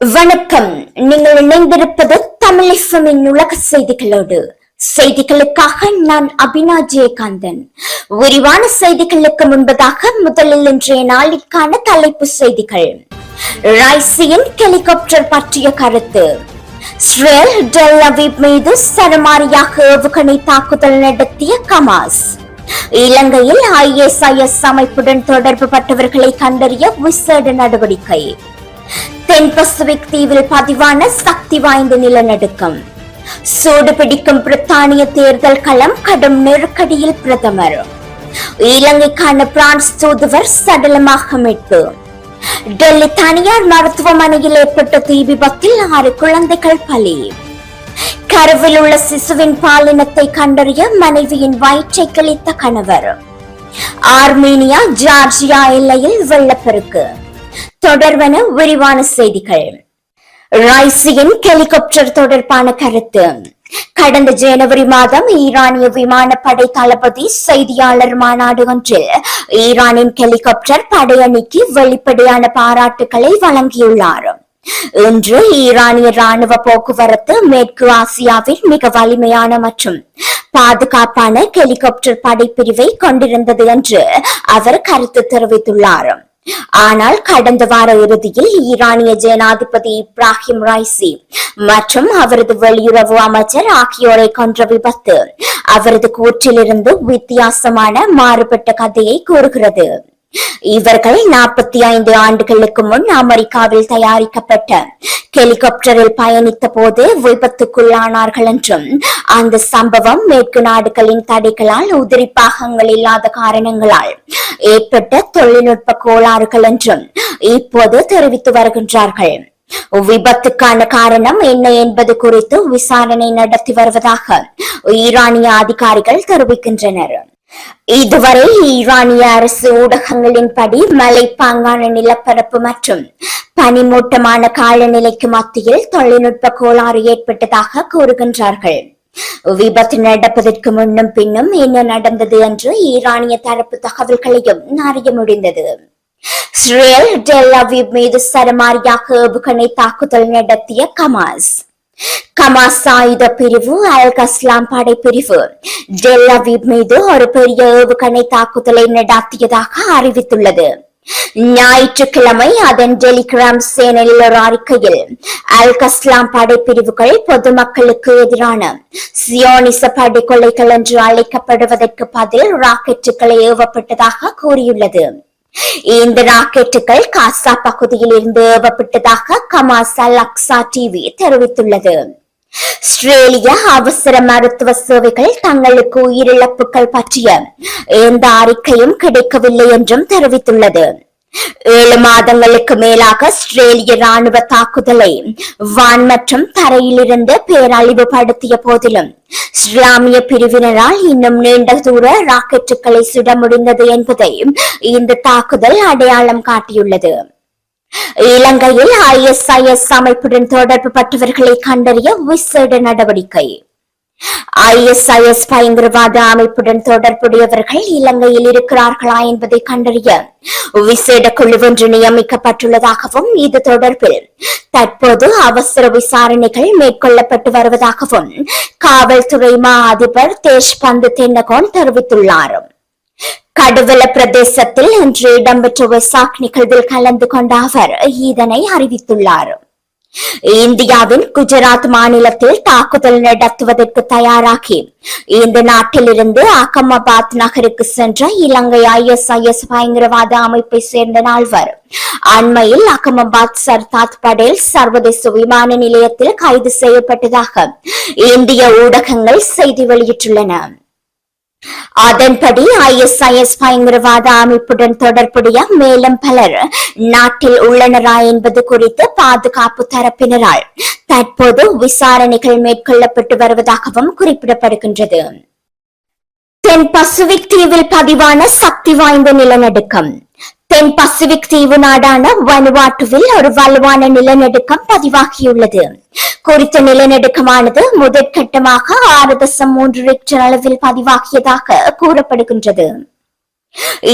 வணக்கம். நீங்கள் இணைந்திருப்பது தமிழிசமின் உலக செய்திகளோடு. செய்திகளுக்காக நான் அபினா ஜெயகாந்தன். விரிவான செய்திகளுக்கு முன்பதாக முதலில் இன்றைய நாளிற்கான தலைப்பு செய்திகள். ரைசியின் ஹெலிகாப்டர் பற்றிய கருத்து. ஸ்ரேல் டெல் அவீப் மீது சரமாரியாக ஏவுகணை தாக்குதல் நடத்திய கமாஸ். இலங்கையில் ஐஎஸ்ஐஎஸ் அமைப்புடன் தொடர்பு பட்டவர்களை கண்டறிய விசேட நடவடிக்கை. தென் பசிபிக் தீவில் பதிவான சக்தி வாய்ந்த நிலநடுக்கம். சூடு பிடிக்கும் பிரித்தானிய தேர்தல் களம் கடும் நெருக்கடியில் பிரதமர். இலங்கைக்கான பிரான்ஸ் தூதுவர் சடலமாக மீட்பு. டெல்லி தனியார் மருத்துவமனையில் ஏற்பட்ட தீ விபத்தில் ஆறு குழந்தைகள் பலி. கருவில் உள்ள சிசுவின் பாலினத்தை கண்டறிய மனைவியின் வயிற்றை கிழித்த கணவர். ஆர்மீனியா ஜார்ஜியா எல்லையில் வெள்ளப்பெருக்கு. தொடர்வன விரிவான செய்திகள். ரைசியின் ஹெலிகாப்டர் தொடர்பான கருத்து. கடந்த ஜனவரி மாதம் ஈரானிய விமானப்படை தளபதி செய்தியாளர் மாநாடு ஒன்றில் ஈரானின் ஹெலிகாப்டர் படையணிக்கு வெளிப்படையான பாராட்டுகளை வழங்கியுள்ளார். இன்று ஈரானிய ராணுவ போக்குவரத்து மேற்கு ஆசியாவில் மிக வலிமையான மற்றும் பாதுகாப்பான ஹெலிகாப்டர் படைப்பிரிவை கொண்டிருந்தது என்று அவர் கருத்து தெரிவித்துள்ளார். ஆனால் கடந்த வார இறுதியில் ஈரானிய ஜனாதிபதி இப்ராஹிம் ரைசி மற்றும் அவரது வெளியுறவு அமைச்சர் ஆகியோரை கொன்ற விபத்து. அவரது கூற்றிலிருந்து வித்தியாசமான மாறுபட்ட கதையை கூறுகிறது. இவர்கள் நாற்பத்தி ஐந்து ஆண்டுகளுக்கு முன் அமெரிக்காவில் தயாரிக்கப்பட்ட ஹெலிகாப்டரில் பயணித்த போது விபத்துக்குள்ளானார்கள் என்றும் அந்த சம்பவம் மேற்கு நாடுகளின் தடைகளால் உதிரி பாகங்கள் இல்லாத காரணங்களால் ஏற்பட்ட தொழில்நுட்ப கோளாறுகள் என்றும் இப்போது தெரிவித்து வருகின்றார்கள். விபத்துக்கான காரணம் என்ன என்பது குறித்து விசாரணை நடத்தி வருவதாக ஈரானிய அதிகாரிகள் தெரிவிக்கின்றனர். இதுவரை ஈரானிய அரசு ஊடகங்களின்படி மலைப்பாங்கான நிலப்பரப்பு மற்றும் பனிமூட்டமான காலநிலைக்கு மத்தியில் தொழில்நுட்ப கோளாறு ஏற்பட்டதாக கூறுகின்றார்கள். விபத்து நடப்பதற்கு முன்னும் பின்னும் என்ன நடந்தது என்று ஈரானிய தரப்பு தகவல்களையும் அறிய முடிந்தது. இஸ்ரேல் மீது சரமாரியாக ஏவுகணை தாக்குதல் நடத்திய கமாஸ் கமாஸ் ஆயுத பிரிவு அல் கஸ்லாம் படைப்பிரிவு. டெல் அவீவ் மீது ஒரு பெரிய ஏவுகணை தாக்குதலை நடாத்தியதாக அறிவித்துள்ளது. ஞாயிற்றுக்கிழமை அதன் டெலிகிராம் சேனலில் ஒரு அறிக்கையில் அல் கஸ்லாம் படைப்பிரிவுகள் பொதுமக்களுக்கு எதிரான சியோனிச படுகொலைகள் என்று அழைக்கப்படுவதற்கு பதில் ராக்கெட்டுகளை ஏவப்பட்டதாக கூறியுள்ளது. இந்த ராக்கெட்டுகள் காசா பகுதியில் இருந்து ஏவப்பட்டதாக கமாசா லக்ஸா டிவி தெரிவித்துள்ளது. ஆஸ்திரேலிய அவசர மருத்துவ சேவைகள் தங்களுக்கு உயிரிழப்புகள் பற்றிய எந்த அறிக்கையும் கிடைக்கவில்லை என்றும் தெரிவித்துள்ளது. ஏழு மாதங்களுக்கு மேலாக ஆஸ்திரேலிய ராணுவ தாக்குதலை வான் மற்றும் தரையிலிருந்து பேரழிவுபடுத்திய போதிலும் இஸ்லாமிய பிரிவினரால் இன்னும் நீண்ட தூர ராக்கெட்டுகளை சுட முடிந்தது என்பதை இந்த தாக்குதல் அடையாளம் காட்டியுள்ளது. இலங்கையில் ஐஎஸ்ஐஎஸ் அமைப்புடன் தொடர்பு பட்டவர்களை கண்டறிய விசேட நடவடிக்கை. ஐஎஸ்ஐஎஸ் பயங்கரவாத அமைப்புடன் தொடர்புடையவர்கள் இலங்கையில் இருக்கிறார்களா என்பதை கண்டறிய விசேட குழு ஒன்று நியமிக்கப்பட்டுள்ளதாகவும் இது தொடர்பில் தற்போது அவசர விசாரணைகள் மேற்கொள்ளப்பட்டு வருவதாகவும் காவல்துறை மா அதிபர் தேஷ்பந்து தென்னகோன் தெரிவித்துள்ளார். கடுவல பிரதேசத்தில் இன்று இடம்பெற்ற வெசாக் நிகழ்வில் கலந்து கொண்ட அவர் இதனை அறிவித்துள்ளார். இந்தியாவின் குஜராத் மாநிலத்தில் தாக்குதல் நடத்துவதற்கு தயாராகி. இந்த நாட்டிலிருந்து அகமதாபாத் நகருக்கு சென்ற இலங்கை ஐஎஸ்ஐஎஸ் பயங்கரவாத அமைப்பை சேர்ந்த நால்வர். அண்மையில் அகமதாபாத் சர்தாத் படேல் சர்வதேச விமான நிலையத்தில் கைது செய்யப்பட்டதாக இந்திய ஊடகங்கள் செய்தி வெளியிட்டுள்ளன. அதன்படி ஐஎஸ்ஐஎஸ் பயங்கரவாத அமைப்புடன் தொடர்புடைய மேலும் பலர் நாட்டில் உள்ளனரா என்பது குறித்து பாதுகாப்பு தரப்பினரால் தற்போது விசாரணைகள் மேற்கொள்ளப்பட்டு வருவதாகவும் குறிப்பிடப்படுகின்றது. தென் பசிபிக் தீவில் பதிவான சக்தி வாய்ந்த நிலநடுக்கம். தென் பசிபிக் தீவு நாடான வனுவாட்டுவில் ஒரு வலுவான நிலநடுக்கம் பதிவாகியுள்ளது. குறித்த நிலநடுக்கமானது முதற்கட்டமாக ஆறு தசம் மூன்று ரிக்டர் அளவில் பதிவாகியதாக கூறப்படுகின்றது.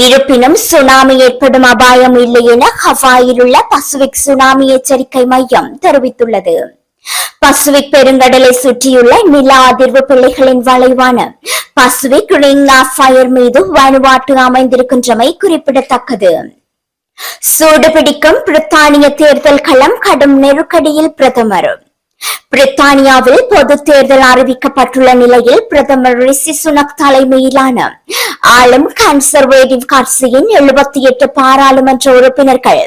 இருப்பினும் சுனாமி ஏற்படும் அபாயம் இல்லை என ஹவாயில் உள்ள பசுவிக் சுனாமி எச்சரிக்கை மையம் தெரிவித்துள்ளது. பசுவிக் பெருங்கடலை சுற்றியுள்ள நில அதிர்வு பிள்ளைகளின் வளைவான பசுவிக் ரிங் ஆஃப் ஃபயர் மீது வலுவாட்டு அமைந்திருக்கின்றமை குறிப்பிடத்தக்கது. சூடுபிடிக்கும் பிரித்தானிய தேர்தல் களம் கடும் நெருக்கடியில் பிரதமர் பிரித்தானியாவில் பொது தேர்தல் அறிவிக்கப்பட்டுள்ள நிலையில் பிரதமர் ரிஷி சுனக் தலைமையிலான ஆளும் கன்சர்வேட்டிவ் கட்சியின் எழுபத்தி எட்டு பாராளுமன்ற உறுப்பினர்கள்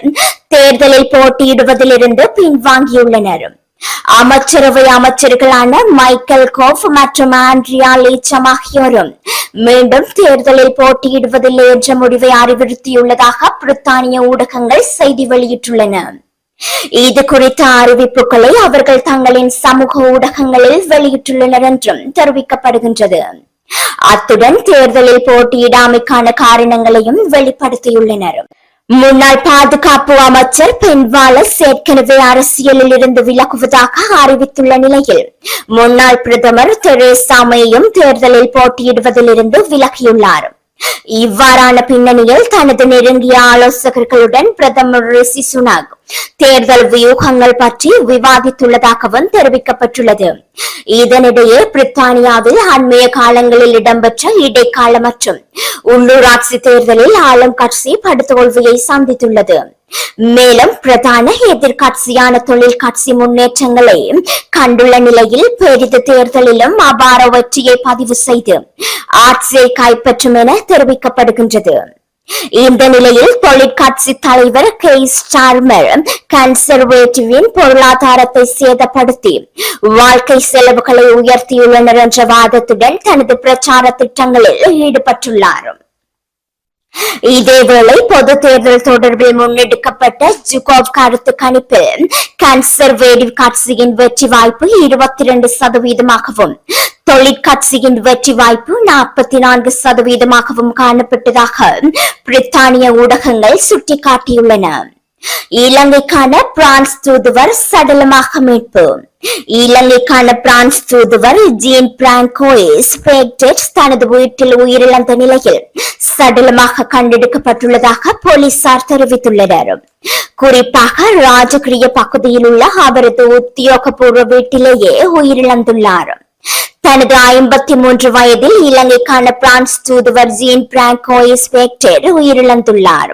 தேர்தலில் போட்டியிடுவதிலிருந்து பின்வாங்கியுள்ளனர். அமைச்சரவை அமைச்சர்களான மைக்கேல் கோஃப் மற்றும் ஆண்ட்ரியா லீச்சம் ஆகியோரும் மீண்டும் தேர்தலில் போட்டியிடுவதில்லை என்ற முடிவை அறிவுறுத்தியுள்ளதாக பிரித்தானிய ஊடகங்கள் செய்தி வெளியிட்டுள்ளன. இது குறித்த அறிவிப்புகளை அவர்கள் தங்களின் சமூக ஊடகங்களில் வெளியிட்டுள்ளனர் என்றும் தெரிவிக்கப்படுகின்றது. அத்துடன் தேர்தலில் போட்டியிடாமைக்கான காரணங்களையும் வெளிப்படுத்தியுள்ளனர். முன்னாள் பாதுகாப்பு அமைச்சர் பென்வாலஸ் ஏற்கனவே அரசியலில் இருந்து விலகுவதாக அறிவித்துள்ள நிலையில் முன்னாள் பிரதமர் தெரேசா மேயும் தேர்தலில் போட்டியிடுவதிலிருந்து விலகியுள்ளார். இவ்வாறான பின்னணியில் தனது நெருங்கிய ஆலோசகர்களுடன் பிரதமர் ரிஷி சுனாக் தேர்தல் வியூகங்கள் பற்றி விவாதித்துள்ளதாகவும் தெரிவிக்கப்பட்டுள்ளது. இதனிடையே பிரித்தானியாவில் அண்மைய காலங்களில் இடம்பெற்ற இடைக்கால மற்றும் உள்ளூராட்சி தேர்தலில் ஆளும் கட்சி படுதோல்வியை சந்தித்துள்ளது. மேலும் பிரதான எதிர்கட்சியான தொழில் கட்சி முன்னேற்றங்களை கண்டுள்ள நிலையில் பெரிது தேர்தலிலும் அபார வெற்றியை பதிவு செய்து ஆட்சியை கைப்பற்றும் என தெரிவிக்கப்படுகின்றது. இந்த நிலையில் தொழிற்கட்சி தலைவர் கே. ஸ்டார்மர் கன்சர்வேட்டிவின் பொருளாதாரத்தை சேதப்படுத்தி வாழ்க்கை செலவுகளை உயர்த்தியுள்ளனர் என்ற வாதத்துடன் தனது பிரச்சார திட்டங்களில் ஈடுபட்டுள்ளார். இதேவேளை பொது தேர்தல் தொடர்பில் முன்னெடுக்கப்பட்ட ஜுகோவ் கருத்து கணிப்பில் கன்சர்வேட்டிவ் கட்சியின் வெற்றி வாய்ப்பு இருபத்தி இரண்டு சதவீதமாகவும் தொழிற்கட்சியின் வெற்றி வாய்ப்பு நாற்பத்தி நான்கு சதவீதமாகவும் காணப்பட்டதாக பிரித்தானிய ஊடகங்கள் சுட்டிக்காட்டியுள்ளன. இலங்கைக்கான பிரான்ஸ் தூதுவர் சடலமாக மீட்பு. இலங்கைக்கான பிரான்ஸ் தூதுவர் ஜீன் பிராங்கோயிஸ் தனது வீட்டில் உயிரிழந்த நிலையில் சடலமாக கண்டெடுக்கப்பட்டுள்ளதாக போலீசார் தெரிவித்துள்ளனர். குறிப்பாக ராஜகிரிய பகுதியில் உள்ள அவரது உத்தியோகபூர்வ வீட்டிலேயே உயிரிழந்துள்ளார். தனது ஐம்பத்தி மூன்று வயதில் இலங்கைக்கான பிரான்ஸ் தூதுவர் ஜீன் பிராங்கோ பேக்டெட் உயிரிழந்துள்ளார்.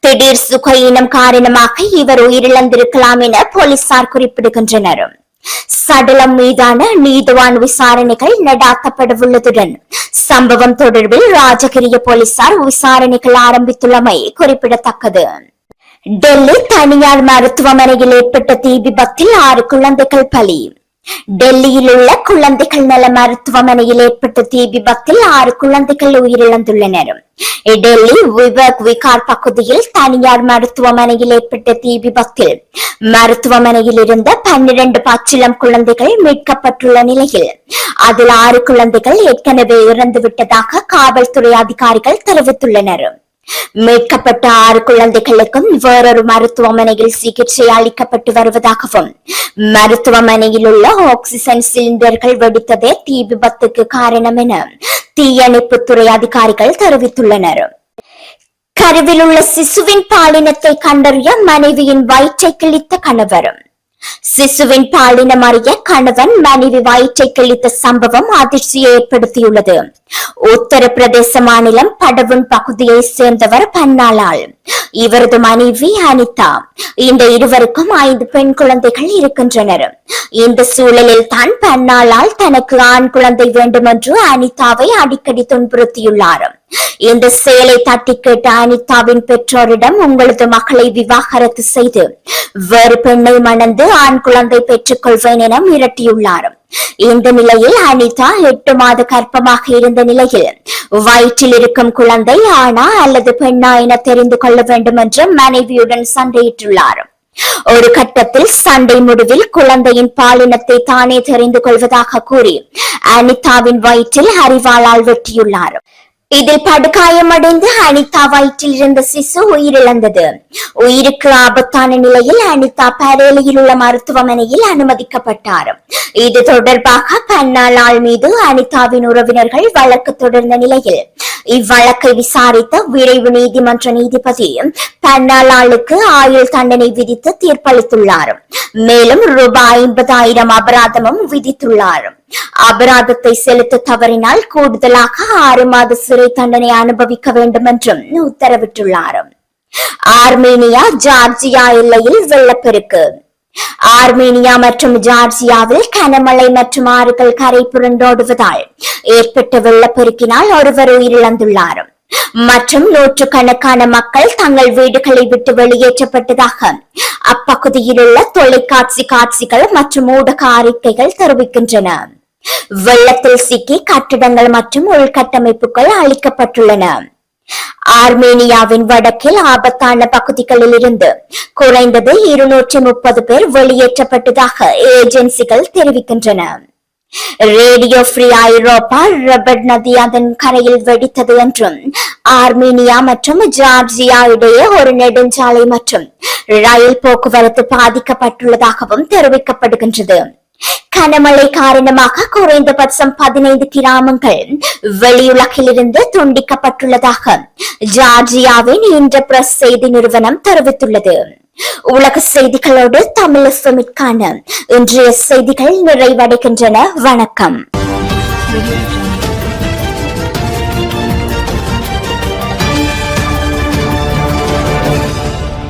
திடீர் சுகையினம் காரணமாக இவர் உயிரிழந்திருக்கலாம் என போலீசார் குறிப்பிடுகின்றனர். சடலம் மீதான நீதிவான் விசாரணைகள் நடாத்தப்படவுள்ளதுடன் சம்பவம் தொடர்பில் ராஜகிரிய போலீசார் விசாரணைகள் ஆரம்பித்துள்ளமை குறிப்பிடத்தக்கது. டெல்லி தனியார் மருத்துவமனையில் ஏற்பட்ட தீ விபத்தில் ஆறு குழந்தைகள் பலி. டெல்லியில் உள்ள குழந்தைகள் நல மருத்துவமனையில் ஏற்பட்ட தீ விபத்தில் ஆறு குழந்தைகள் உயிரிழந்துள்ளனர். டெல்லி விவேக் விகார் பகுதியில் தனியார் மருத்துவமனையில் ஏற்பட்ட தீ விபத்தில் மருத்துவமனையில் இருந்த பன்னிரண்டு பச்சிளம் குழந்தைகள் மீட்கப்பட்டுள்ள நிலையில் அதில் ஆறு குழந்தைகள் ஏற்கனவே இறந்துவிட்டதாக காவல்துறை அதிகாரிகள் தெரிவித்துள்ளனர். மீட்கப்பட்ட ஆறு குழந்தைகளுக்கும் வேறொரு மருத்துவமனையில் சிகிச்சை அளிக்கப்பட்டு வருவதாகவும் மருத்துவமனையில் உள்ள ஆக்சிஜன் சிலிண்டர்கள் வெடித்ததே தீ விபத்துக்கு காரணம் என தீயணைப்புத்துறை அதிகாரிகள் தெரிவித்துள்ளனர். கருவில் உள்ள சிசுவின் பாலினத்தை கண்டறிய மனைவியின் வயிற்றை கிழித்த கணவரும் சிசுவின் பாலினம் அறிய கணவன் மனைவி வயிற்றை கிழித்த சம்பவம் அதிர்ச்சியை ஏற்படுத்தியுள்ளது. உத்தரப்பிரதேச மாநிலம் படவுன் பகுதியை சேர்ந்தவர் பன்னாளால். இவரது மனைவி அனிதா. இந்த இருவருக்கும் ஐந்து பெண் குழந்தைகள் இருக்கின்றனர். இந்த சூழலில் தான் பன்னாளால் தனக்கு ஆண் குழந்தை வேண்டும் என்று அனிதாவை அடிக்கடி துன்புறுத்தியுள்ளார். இந்த செயலை தட்டி கேட்ட அனிதாவின் பெற்றோரிடம் உங்களது மகளை விவாகரத்து செய்து வேறு பெண்ணை மணந்து ஆண் குழந்தை பெற்றுக் கொள்வேன் என மிரட்டியுள்ளார். இந்த நிலையில் அனிதா எட்டு மாத கர்ப்பமாக இருந்த நிலையில் வயிற்றில் இருக்கும் குழந்தை ஆனா அல்லது பெண்ணா என தெரிந்து கொள்ள வேண்டும் என்று மனைவியுடன் சண்டையிட்டுள்ளார். ஒரு கட்டத்தில் சண்டை முடிவில் குழந்தையின் பாலினத்தை தானே தெரிந்து கொள்வதாக கூறி அனிதாவின் வயிற்றில் அறிவாளால் வெட்டியுள்ளார். இதில் படுகாயமடைந்து அனிதா வயிற்றில் இருந்த சிசு உயிரிழந்தது. உயிருக்கு ஆபத்தான நிலையில் அனிதா பரேலியில் உள்ள மருத்துவமனையில் அனுமதிக்கப்பட்டார். இது தொடர்பாக பன்னாளால் மீது அனிதாவின் உறவினர்கள் வழக்கு தொடர்ந்த நிலையில் இவ்வழக்கை விசாரித்த விரைவு நீதிமன்ற நீதிபதி பன்னாளாளுக்கு ஆயுள் தண்டனை விதித்து தீர்ப்பளித்துள்ளார். மேலும் ரூபாய் ஐம்பதாயிரம் அபராதமும் விதித்துள்ளார். அபராதத்தை செலுத்த தவறினால் கூடுதலாக ஆறு மாத சிறை தண்டனை அனுபவிக்க வேண்டும் என்றும் உத்தரவிட்டுள்ளார் ஆர்மேனியா ஜார்ஜியா எல்லையில் வெள்ளப்பெருக்கு. ஆர்மேனியா மற்றும் ஜார்ஜியாவில் கனமழை மற்றும் ஆறுகள் கரை புரண்டோடுவதால் ஏற்பட்ட வெள்ளப்பெருக்கினால் ஒருவர் உயிரிழந்துள்ளார் மற்றும் நூற்று கணக்கான மக்கள் தங்கள் வீடுகளை விட்டு வெளியேற்றப்பட்டதாக அப்பகுதியில் உள்ள தொலைக்காட்சி காட்சிகள் மற்றும் ஊடக அறிக்கைகள் தெரிவிக்கின்றன. வெள்ளத்தில் சிக்கி கட்டிடங்கள் மற்றும் உள்கட்டமைப்புகள் அழிக்கப்பட்டுள்ளன. ஆர்மேனியாவின் வடக்கில் ஆபத்தான பகுதிகளில் இருந்து குறைந்தது இருநூற்றி முப்பது பேர் வெளியேற்றப்பட்டதாக ஏஜென்சிகள் தெரிவிக்கின்றன. ரேடியோ ஃப்ரீ ஐரோப்பா ரபர்ட் நதி அதன் கரையில் வெடித்தது என்றும் ஆர்மீனியா மற்றும் ஜார்ஜியா இடையே ஒரு நெடுஞ்சாலை மற்றும் ரயில் போக்குவரத்து பாதிக்கப்பட்டுள்ளதாகவும் தெரிவிக்கப்படுகின்றது. கனமழை காரணமாக குறைந்தபட்சம் பதினைந்து கிராமங்கள் வெளியுலகிலிருந்து துண்டிக்கப்பட்டுள்ளதாக ஜார்ஜியாவின் இன்ற பிரஸ் செய்தி நிறுவனம் தெரிவித்துள்ளது. உலக செய்திகளோடு தமிழ் இன்றைய செய்திகள் நிறைவடைகின்றன. வணக்கம்.